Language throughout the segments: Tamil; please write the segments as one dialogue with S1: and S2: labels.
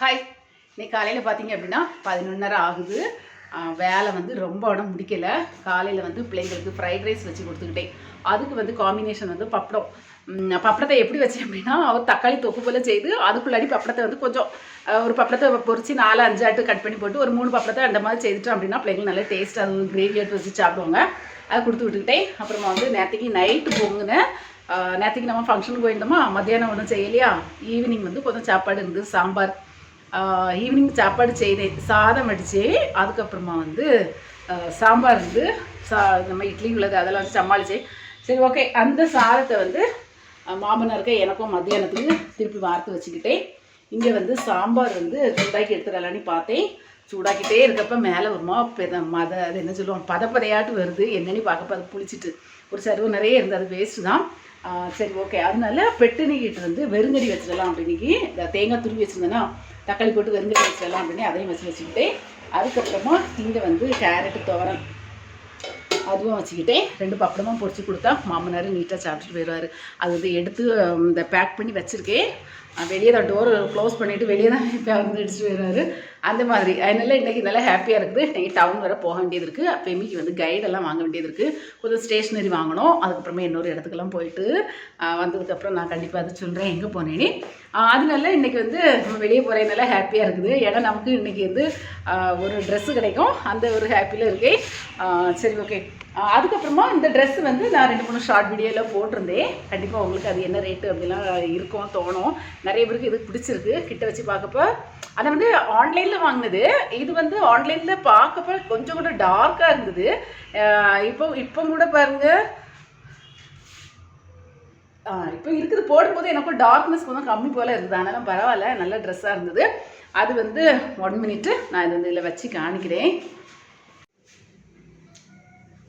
S1: ஹாய் இன்னைக்கு காலையில் பார்த்தீங்க அப்படின்னா பதினொன்னரை ஆகுது. வேலை வந்து ரொம்ப உடம்பு முடிக்கல. காலையில் வந்து பிள்ளைங்களுக்கு ஃப்ரைட் ரைஸ் வச்சு கொடுத்துக்கிட்டேன். அதுக்கு வந்து காம்பினேஷன் வந்து பப்படம். பப்படத்தை எப்படி வச்சேன் அப்படின்னா அவர் தக்காளி தொக்கு போல் செய்து அதுக்குள்ளாடி பப்படத்தை வந்து கொஞ்சம் ஒரு பப்படத்தை பொறிச்சு நாலு அஞ்சு ஆட்டு கட் பண்ணி போட்டு ஒரு மூணு பப்படத்தை அந்த மாதிரி செய்துட்டோம் அப்படின்னா பிள்ளைங்களுக்கு நல்ல டேஸ்ட் அது கிரேவி எடுத்து வச்சு சாப்பிடுவாங்க. அதை கொடுத்து விட்டுக்கிட்டேன். அப்புறமா வந்து நேற்றுக்கு நைட்டு பொங்குனேன். நேற்றுக்கு நம்ம ஃபங்க்ஷனுக்கு போயிருந்தோமா? மத்தியானம் ஒன்றும் செய்யலையா? ஈவினிங் வந்து கொஞ்சம் சாப்பாடு இருந்தது. சாம்பார். ஈவினிங் சாப்பாடு செய்தேன் சாதம் அடித்து அதுக்கப்புறமா வந்து சாம்பார் இருந்து சா நம்ம இட்லி உள்ளது அதெல்லாம் வந்து சமாளித்தேன் சரி ஓகே அந்த சாதத்தை வந்து மாமனாருக்கு எனக்கும் மத்தியானத்துக்கு திருப்பி வார்த்து வச்சுக்கிட்டேன். இங்கே வந்து சாம்பார் வந்து சூடாக்கி எடுத்துடலான்னு பார்த்தேன். சூடாக்கிட்டே இருக்கப்ப மேலே வருமா பெத மத அது என்ன சொல்லுவோம் பதப்பதையாட்டு வருது. என்னன்னு பார்க்கப்போ அது புளிச்சிட்டு. ஒரு சருவு நிறைய இருந்தது அது வேஸ்ட்டு தான். சரி ஓகே அதனால பெட்டுனிக்கிட்டு வந்து வெறுங்கடி வச்சிடலாம் அப்படின்னிக்கு தேங்காய் துருவி வச்சுருந்தேன்னா தக்காளி போட்டு வெந்து வச்சிடலாம் அப்படின்னு அதையும் வச்சு வச்சுக்கிட்டு அதுக்கப்புறமா இங்கே வந்து கேரட்டு துவரம். அதுவும் வச்சுக்கிட்டேன். ரெண்டு பப்படமும் பொறிச்சு கொடுத்தா மாமனார் நீட்டாக சாப்பிட்டுட்டு போயிடுவார். அது வந்து எடுத்து இந்த பேக் பண்ணி வச்சுருக்கேன். வெளியே தான் டோர் க்ளோஸ் பண்ணிவிட்டு வெளியே தான் வந்து அடிச்சுட்டு போயிடுவாரு. அந்த மாதிரி. அதனால இன்றைக்கி நல்லா ஹாப்பியாக இருக்குது. இன்றைக்கி டவுன் வர போக வேண்டியது இருக்குது அப்போ எம்மிக்கு வந்து கைடெல்லாம் வாங்க வேண்டியது இருக்குது கொஞ்சம் ஸ்டேஷ்னரி வாங்கணும். அதுக்கப்புறமே இன்னொரு இடத்துக்கெல்லாம் போயிட்டு வந்ததுக்கப்புறம் நான் கண்டிப்பாக அதை சொல்கிறேன் எங்கே போனேன்னு அதனால இன்றைக்கி வந்து நம்ம வெளியே போகிறதுனால ஹாப்பியாக இருக்குது. ஏன்னா நமக்கு இன்றைக்கி வந்து ஒரு ட்ரெஸ்ஸு கிடைக்கும். அந்த ஒரு ஹாப்பியில் இருக்கேன். சரி ஓகே அதுக்கப்புறமா இந்த ட்ரெஸ் வந்து நான் ரெண்டு மூணு ஷார்ட் வீடியோவில் போட்டிருந்தேன். கண்டிப்பாக உங்களுக்கு அது என்ன ரேட்டு அப்படிலாம் இருக்கும் தோணும். நிறைய பேருக்கு இது பிடிச்சிருக்கு. கிட்ட வச்சு பார்க்கப்போ அதை வந்து ஆன்லைனில் வாங்கினது. இது வந்து ஆன்லைனில் பார்க்கப்போ கொஞ்சம் கூட டார்க்காக இருந்தது. இப்போ இப்போ கூட பாருங்கள் இப்போ இருக்குது. போடும்போது எனக்கும் டார்க்னஸ் கொஞ்சம் கம்மி போல் இருக்குது. ஆனாலும் பரவாயில்ல. நல்ல ட்ரெஸ்ஸாக இருந்தது. அது வந்து ஒன் மினிட்டு நான் இது வந்து இதில் வச்சு காணிக்கிறேன்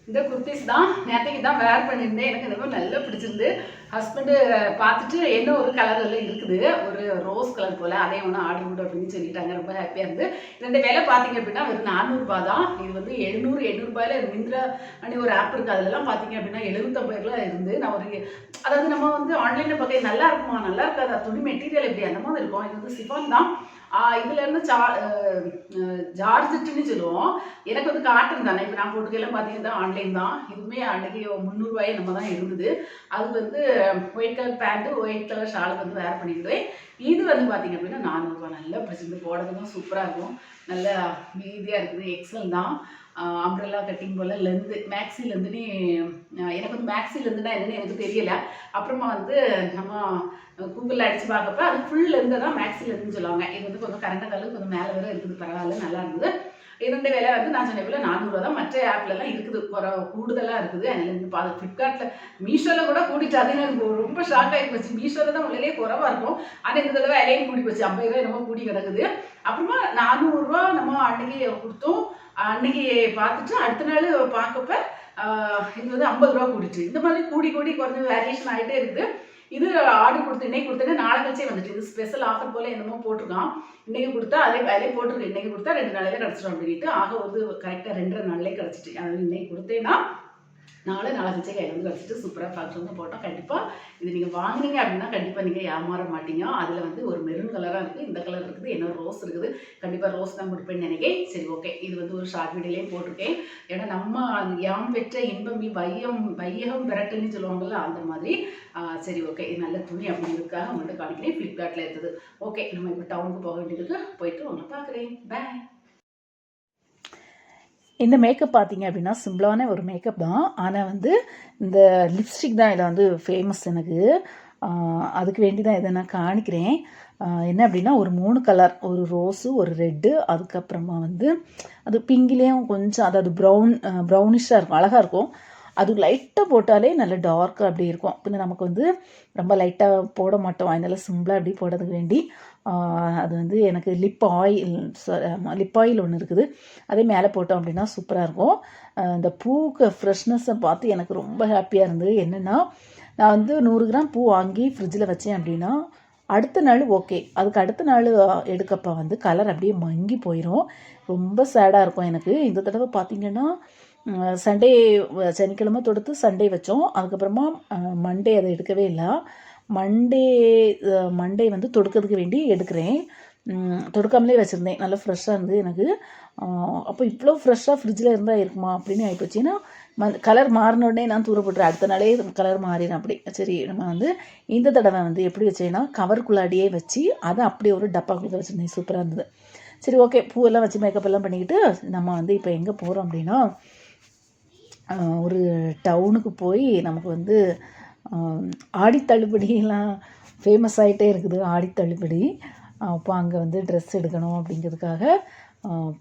S1: இந்த குர்த்திஸ் தான் நேற்றுக்கு தான் வேர் பண்ணியிருந்தேன். எனக்கு ரொம்ப நல்லா பிடிச்சிருந்து ஹஸ்பண்டு பார்த்துட்டு என்ன ஒரு கலரில் இருக்குது? ஒரு ரோஸ் கலர் போல் அதே ஒன்று ஆர்டர் கொடு அப்படின்னு சொல்லிட்டாங்க. ரொம்ப ஹாப்பியாக இருந்து. இந்த விலை பார்த்தீங்க அப்படின்னா வெறும் நானூறுபா தான். இது வந்து எழுநூறு எண்ணூறுபாயில் மிந்திரா அப்படி ஒரு ஆப் இருக்குது அதெல்லாம் பார்த்தீங்க அப்படின்னா எழுநூத்தம்பது ரூபா இருந்து நான் ஒரு அதாவது நம்ம வந்து ஆன்லைனில் பார்க்க நல்லா இருக்குமா? நல்லா இருக்காது? துணி மெட்டீரியல் எப்படி? அந்த மாதிரி இருக்கும். இது வந்து சிஃபான் தான். இதுல இருந்து சா ஜார்ஜெட்டுன்னு சொல்லுவோம் எனக்கு வந்து காட்டன் தானே. இப்போ நான் போட்டுக்கலாம் பார்த்தீங்கன்னா ஆன்லைன் தான். இதுவுமே அன்றைக்கி முந்நூறுரூவாயே நம்ம தான் இருந்தது. அது வந்து white colour pant white colour shawl வந்து வேர் பண்ணிக்கிடுவேன் இது வந்து பார்த்தீங்க அப்படின்னா நானூறுரூவா நல்லா பிடிச்சிருந்து போடுறதுக்கும் சூப்பராக இருக்கும். நல்லா மீதியாக இருக்குது. எக்ஸல் தான். அம்ப்ரெல்லா கட்டிங் போல் லெந்து மேக்ஸிலேருந்துனே எனக்கு வந்து மேக்ஸிலேருந்துனா லெந்துனா என்னன்னு எனக்கு தெரியல. அப்புறமா வந்து நம்ம கூகுளில் அடித்து பார்க்கப்ப அது ஃபுல் லெந்து தான் மேக்ஸிலேருந்துன்னு சொல்லுவாங்க. இது வந்து கொஞ்சம் கரண்ட கலர் கொஞ்சம் மேலே வர இருக்குது பரவாயில்ல நல்லா இருந்தது. இருந்த விலை வந்து நான் சொன்ன போல் நானூறுரூவா தான். மற்ற ஆப்லலாம் இருக்குது. குறை கூடுதலாக இருக்குது. அதில் இருந்து ஃப்ளிப்கார்ட்டில் மீஷோவில் கூட கூட்டிட்டு அது எனக்கு ரொம்ப ஷாக் ஆகி போச்சு. மீஷோவில் தான் உள்ளே குறவாக இருக்கும். ஆனால் இந்த தடவை விலையும் கூடி போச்சு. ஐம்பது ரூபாய் என்னமோ கூடி கிடக்குது. அப்புறமா நானூறுரூவா நம்ம அன்னைக்கு கொடுத்தோம். அன்னைக்கு பார்த்துட்டு அடுத்த நாள் பார்க்கப்ப இது வந்து ஐம்பது ரூபா கூடிச்சு. இந்த மாதிரி கூடி கூடி குறைஞ்ச வேரியேஷன் ஆகிட்டே இருக்குது. இது ஆர்டர் கொடுத்து இன்னைக்கு கொடுத்தேன்னா நாளை கழிச்சே வந்துட்டு இது ஸ்பெஷல் ஆஃபர் போல் என்னமோ போட்டிருக்கான். இன்னைக்கு கொடுத்தா அதே வேலையை போட்டிருக்கு இன்னைக்கு கொடுத்தா ரெண்டு நாளையில கிடச்சிடும் அப்படின்ட்டு ஆக வந்து கரெக்டாக ரெண்டரை நாள்லேயே கிடச்சிட்டு அதாவது இன்னைக்கு கொடுத்தேன்னா நாளை நாளை கழிச்சே கையில் வந்து கிடச்சிட்டு சூப்பராக ஃபங்க்ஷன் வந்து போட்டோம். கண்டிப்பாக இது நீங்கள் வாங்குனீங்க அப்படின்னா கண்டிப்பாக நீங்கள் ஏமாற மாட்டீங்க. அதில் வந்து ஒரு மெருன் கலராக இருக்குது இந்த கலர் இருக்குது என்ன ரோஸ் இருக்குது. கண்டிப்பாக ரோஸ் தான் கொடுப்பேன்னு நினைக்கிறேன். சரி ஓகே இது வந்து ஒரு ஷார்ட் வீடியோலேயே போட்டிருக்கேன். ஏன்னா நம்ம யாம் பெற்ற இன்பம் வையம் வையகம் விரட்டுன்னு சொல்லுவாங்கல்ல அந்த மாதிரி. சரி ஓகே இது நல்ல துணி அப்படிங்கிறதுக்காக மட்டும் காமிக்கிறேன். ஃப்ளிப்கார்ட்டில் இருக்குது. ஓகே நம்ம இப்போ டவுனுக்கு போக வேண்டியதுக்கு போயிட்டு உங்களை பார்க்குறேன். பாய்
S2: இந்த மேக்கப் பார்த்தீங்க அப்படின்னா சிம்பிளான ஒரு மேக்கப் தான். ஆனால் வந்து இந்த லிப்ஸ்டிக் தான் இதில் வந்து ஃபேமஸ் எனக்கு. அதுக்கு வேண்டி தான் இதை நான் காணிக்கிறேன். என்ன அப்படின்னா ஒரு மூணு கலர் ஒரு ரோஸு ஒரு ரெட்டு அதுக்கப்புறமா வந்து அது பிங்கிலேயும் கொஞ்சம் அதாவது ப்ரௌன் ப்ரௌனிஷாக இருக்கும் அழகாக இருக்கும். அது லைட்டாக போட்டாலே நல்ல டார்க்காக அப்படி இருக்கும். பின்ன நமக்கு வந்து ரொம்ப லைட்டாக போட மாட்டோம். அதனால சிம்பிளாக அப்படி போடுறதுக்கு வேண்டி அது வந்து எனக்கு லிப் ஆயில் லிப் ஆயில் ஒன்று இருக்குது. அதே மேலே போட்டோம் அப்படின்னா சூப்பராக இருக்கும். இந்த பூக்கு ஃப்ரெஷ்னஸை பார்த்து எனக்கு ரொம்ப ஹாப்பியாக இருந்தது. என்னென்னா நான் வந்து நூறு கிராம் பூ வாங்கி ஃப்ரிட்ஜில் வச்சேன் அப்படின்னா அடுத்த நாள் ஓகே அதுக்கு அடுத்த நாள் எடுக்கப்போ வந்து கலர் அப்படியே மங்கி போயிடும் ரொம்ப சேடாக இருக்கும் எனக்கு. இந்த தடவை பார்த்தீங்கன்னா சண்டே சனிக்கிழமை தொடுத்து சண்டே வச்சோம். அதுக்கப்புறமா மண்டே அதை எடுக்கவே இல்லை. மண்டே மண்டே வந்து தொடுக்கிறதுக்கு வேண்டி எடுக்கிறேன். தொடுக்காமலே வச்சுருந்தேன். நல்லா ஃப்ரெஷ்ஷாக இருந்து எனக்கு. அப்போ இவ்வளோ ஃப்ரெஷ்ஷாக ஃப்ரிட்ஜில் இருந்தால் இருக்குமா அப்படின்னு ஆகிப்போச்சு ஏன்னா கலர் மாறின உடனே நான் தூரப்பட்டுறேன் அடுத்த நாளே கலர் மாறிடும் அப்படி. சரி நம்ம வந்து இந்த தடவை வந்து எப்படி வச்சேன்னா கவருக்குள்ளாடியே வச்சு அதை அப்படியே ஒரு டப்பாக்குள்ளே வச்சுருந்தேன். சூப்பராக இருந்தது. சரி ஓகே பூவெல்லாம் வச்சு மேக்கப் எல்லாம் பண்ணிக்கிட்டு நம்ம வந்து இப்போ எங்கே போகிறோம் அப்படின்னா ஒரு டவுனுக்கு போய் நமக்கு வந்து ஆடி தள்ளுபடியெல்லாம் ஃபேமஸ் ஆகிட்டே இருக்குது. ஆடி தள்ளுபடி அப்போ அங்கே வந்து ட்ரெஸ் எடுக்கணும் அப்படிங்கிறதுக்காக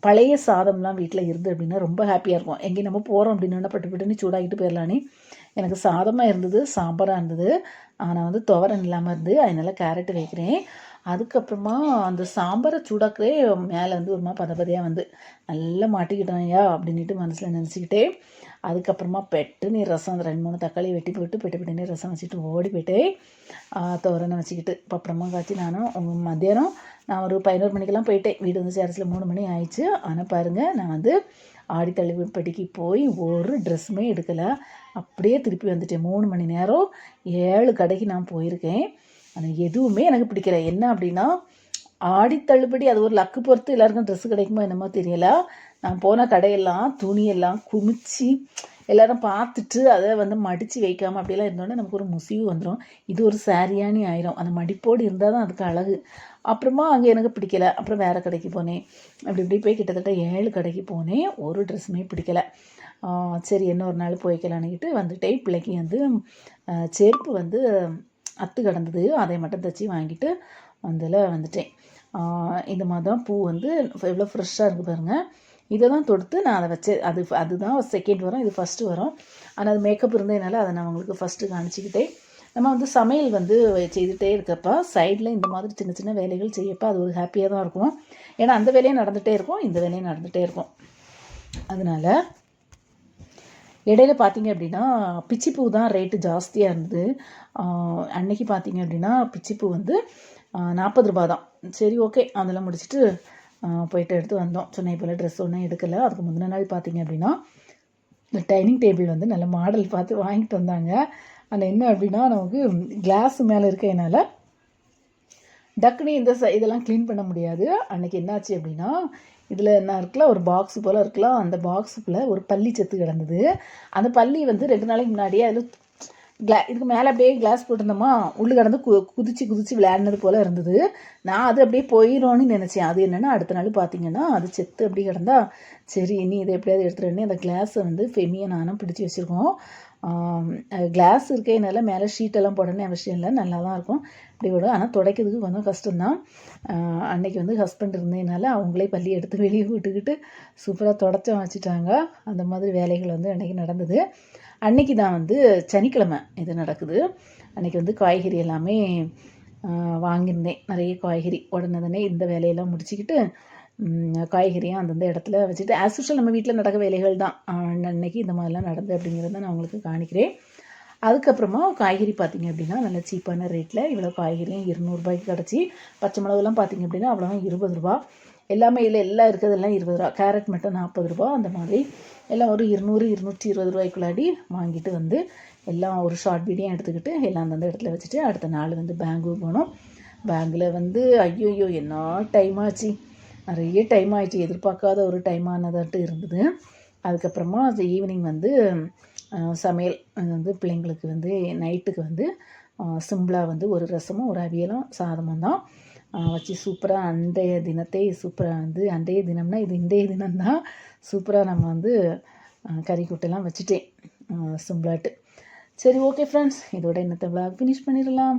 S2: பழைய சாதம்லாம் வீட்டில் இருந்து அப்படின்னா ரொம்ப ஹாப்பியாக இருக்கும். எங்கேயும் நம்ம போகிறோம் அப்படின்னா பட்டு பட்டுன்னு சூடாகிட்டு போயிடலானே எனக்கு சாதமாக இருந்தது சாம்பாராக இருந்தது. ஆனால் வந்து துவரன் இல்லாமல் இருந்து அதனால் கேரட் வைக்கிறேன். அதுக்கப்புறமா அந்த சாம்பாரை சூடாக்கவே மேலே வந்து ஒரு மாதிரி பதபதையாக வந்து நல்லா மாட்டிக்கிட்டாயா அப்படின்ட்டு மனசில் நினச்சிக்கிட்டே அதுக்கப்புறமா பெட்டுன்னு ரசம் அந்த ரெண்டு மூணு தக்காளி வெட்டி போட்டு பெட்டு பெட்டுன்னு ரசம் வச்சுட்டு ஓடி போயிட்டு துவரனை வச்சுக்கிட்டு அப்புறமா காய்ச்சி நானும் மத்தியானம் நான் ஒரு பதினோரு மணிக்கெல்லாம் போயிட்டேன். வீடு வந்து சேரஸில் மூணு மணி ஆயிடுச்சு. ஆனால் பாருங்கள் நான் வந்து ஆடி தள்ளுபடிக்கு போய் ஒரு ட்ரெஸ்ஸுமே எடுக்கலை. அப்படியே திருப்பி வந்துட்டேன். மூணு மணி நேரம் ஏழு கடைக்கு நான் போயிருக்கேன். ஆனால் எதுவுமே எனக்கு பிடிக்கல. என்ன அப்படின்னா ஆடி தள்ளுபடி அது ஒரு லக்கு பொறுத்து எல்லாருக்கும் ட்ரெஸ் கிடைக்குமோ என்னமோ தெரியல. நான் போன கடையெல்லாம் துணியெல்லாம் குமிச்சு எல்லாரும் பார்த்துட்டு அதை வந்து மடித்து வைக்காமல் அப்படியெல்லாம் இருந்தோன்னே நமக்கு ஒரு முசிவு வந்துடும் இது ஒரு சாரியானி ஆயிரும். அந்த மடிப்போடு இருந்தால் தான் அதுக்கு அழகு. அப்புறமா அங்கே எனக்கு பிடிக்கல. அப்புறம் வேறு கடைக்கு போனேன். அப்படி இப்படி போய் கிட்டத்தட்ட ஏழு கடைக்கு போனேன். ஒரு ட்ரெஸ்ஸுமே பிடிக்கல. சரி இன்னொரு நாள் போய்க்கலான்னுக்கிட்டு வந்துட்டேன். பிள்ளைக்கு வந்து செருப்பு வந்து அத்து கிடந்தது அதை மட்டும் தைச்சி வாங்கிட்டு அதில் வந்துட்டேன். இந்த மாதிரி தான் பூ வந்து எவ்வளோ ஃப்ரெஷ்ஷாக இருக்குது பாருங்கள் இதை தான் தொடுத்து நான் அதை வச்சேன் அது அதுதான் செகண்ட் வரும் இது ஃபஸ்ட்டு வரும். ஆனால் அது மேக்கப் இருந்ததுனால அதை நான் உங்களுக்கு ஃபஸ்ட்டு காமிச்சிக்கிட்டேன். நம்ம வந்து சமையல் வந்து செய்துகிட்டே இருக்கப்போ சைடில் இந்த மாதிரி சின்ன சின்ன வேலைகள் செய்யப்போ அது ஒரு ஹாப்பியாக தான் இருக்கும். ஏன்னா அந்த வேலையும் நடந்துகிட்டே இருக்கும் இந்த வேலையும் நடந்துகிட்டே இருக்கும். அதனால இடையில பார்த்தீங்க அப்படின்னா பிச்சிப்பூ தான் ரேட்டு ஜாஸ்தியாக இருந்தது. அன்னைக்கு பார்த்தீங்க அப்படின்னா பிச்சிப்பூ வந்து நாற்பது ரூபா தான். சரி ஓகே அதெல்லாம் முடிச்சுட்டு போயிட்டு எடுத்து வந்தோம். சொன்ன போல் ட்ரெஸ் ஒன்றும் எடுக்கலை. அதுக்கு முந்தின நாள் பார்த்தீங்க அப்படின்னா இந்த டைனிங் டேபிள் வந்து நல்ல மாடல் பார்த்து வாங்கிட்டு வந்தாங்க. ஆனால் என்ன அப்படின்னா நமக்கு கிளாஸ் மேலே இருக்கனால டக்குனு இந்த ச இதெல்லாம் க்ளீன் பண்ண முடியாது. அன்னைக்கு என்னாச்சு அப்படின்னா இதில் என்ன இருக்கலாம் ஒரு பாக்ஸ் போல் இருக்கலாம். அந்த பாக்ஸுக்குள்ளே ஒரு பள்ளி செத்து கிடந்தது. அந்த பள்ளி வந்து ரெண்டு நாளைக்கு முன்னாடியே அதில் கிளா இதுக்கு மேலே அப்படியே கிளாஸ் போட்டிருந்தோமா உள்ளே கிடந்து கு குதிச்சு குதிச்சு விளையாடினது போல் இருந்தது. நான் அது அப்படியே போயிடும்னு நினச்சேன். அது என்னென்னா அடுத்த நாள் பார்த்தீங்கன்னா அது செத்து அப்படி கிடந்தா சரி இனி இதை எப்படியாவது எடுத்துகிட்டு அந்த கிளாஸை வந்து ஃபெமியை நானும் பிடிச்சி வச்சுருக்கோம். கிளாஸ் இருக்கேனால மேலே ஷீட்டெல்லாம் போடணும்னு அவசியம் இல்லை. நல்லா தான் இருக்கும். இப்படி விடும். ஆனால் துடைக்கிறதுக்கு கொஞ்சம் கஷ்டம்தான். அன்னைக்கு வந்து ஹஸ்பண்ட் இருந்ததுனால அவங்களே பள்ளி எடுத்து வெளியே விட்டுக்கிட்டு சூப்பராக தொடச்சம் வச்சுட்டாங்க. அந்த மாதிரி வேலைகள் வந்து அன்றைக்கி நடந்தது. அன்னைக்கு தான் வந்து சனிக்கிழமை இது நடக்குது. அன்றைக்கி வந்து காய்கறி எல்லாமே வாங்கியிருந்தேன். நிறைய காய்கறி. உடனே உடனே இந்த வேலையெல்லாம் முடிச்சுக்கிட்டு காய்கறியாக காய்கறியும் அந்தந்த இடத்துல வச்சுட்டு ஆஸ் யூஷுவல் நம்ம வீட்டில் நடக்க வேலைகள் தான் அன்னைக்கு இந்த மாதிரிலாம் நடந்து அப்படிங்கிறத நான் உங்களுக்கு காணிக்கிறேன். அதுக்கப்புறமா காய்கறி பார்த்தீங்க அப்படின்னா நல்ல சீப்பான ரேட்டில் இவ்வளோ காய்கறியும் இருநூறுபாய்க்கு கிடச்சி பச்சை மிளகுலாம் பார்த்தீங்க அப்படின்னா அவ்வளோ இருபது ரூபா. எல்லாமே இல்லை எல்லாம் இருக்கிறதெல்லாம் இருபது ரூபா. கேரட் மட்டும் நாற்பது ரூபா அந்த மாதிரி எல்லாம் ஒரு இருநூறு இருநூற்றி இருபது ரூபாய்க்குள்ளாடி வாங்கிட்டு வந்து எல்லாம் ஒரு ஷார்ட் வீடியோ எடுத்துக்கிட்டு எல்லாம் அந்தந்த இடத்துல வச்சுட்டு அடுத்த நாள் வந்து பேங்க்கு போனோம். பேங்கில் வந்து ஐயோ என்ன டைம் ஆச்சு? நிறைய டைம் ஆயிடுச்சு. எதிர்பார்க்காத ஒரு டைம் ஆனதாட்டு இருந்தது. அதுக்கப்புறமா அது ஈவினிங் வந்து சமையல் அது வந்து பிள்ளைங்களுக்கு வந்து நைட்டுக்கு வந்து சிம்பிளாக வந்து ஒரு ரசமும் ஒரு அவியலும் சாதமும் தான். வச்சு சூப்பராக அன்றைய தினத்தை சூப்பராக வந்து அன்றைய தினம்னா இது இன்றைய தினம்தான். சூப்பராக நம்ம வந்து கறி கூட்டெல்லாம் வச்சுட்டேன். சிம்பிளாட்டு. சரி ஓகே ஃப்ரெண்ட்ஸ் இதோட இன்னத்தை விளாக் ஃபினிஷ் பண்ணிடலாம்.